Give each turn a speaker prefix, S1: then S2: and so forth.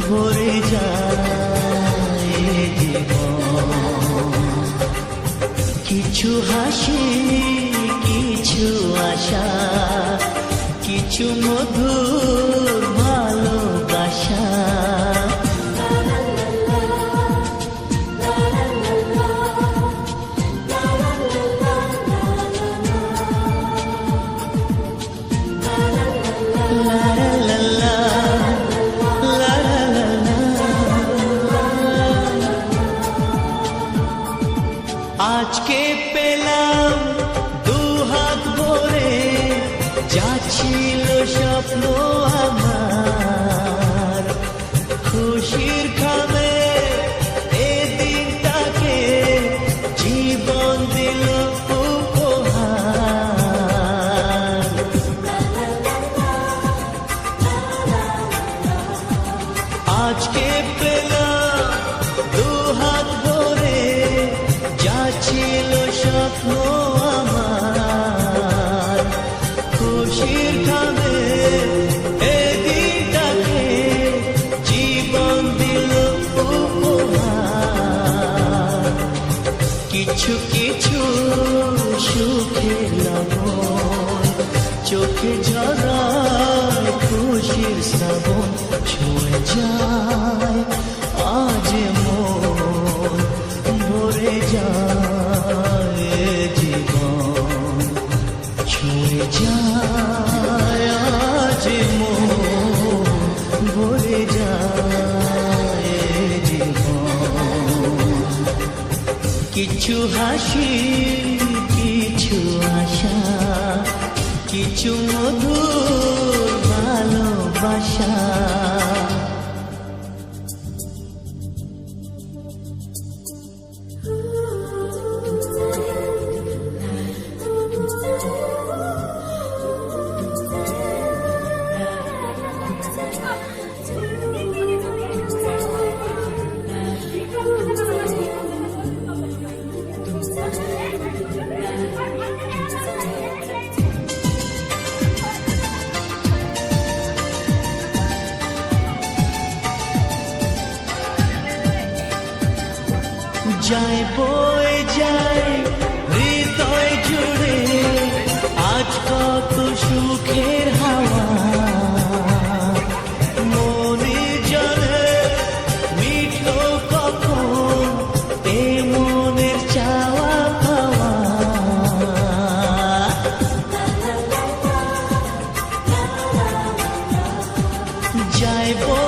S1: ভরে যায় কিছু হাসি কিছু আশা কিছু মধুর আজকে পেলাম, দু হাত ভরে যাচ্ছিল স্বপ্ন আমার। খুশির খাবে এদিনটাকে জীবন দিল উপহার। কিছু কিছু সুখে লবণ চোখে ঝরায় খুশির শ্রাবণ ছুঁয়ে যায় আজ মন ভরে যায় জীবন ছুঁয়ে যায় আজ মন ভরে যায় জীবন কিছু হাসি কিছু আশা কিছু মধুর যায় বই যায়, হৃদয় জুড়ে আজ কত সুখের হাওয়া। মনে জানে মিঠো কখন, এ মনের চাওয়া পাওয়া যায়, বয়ে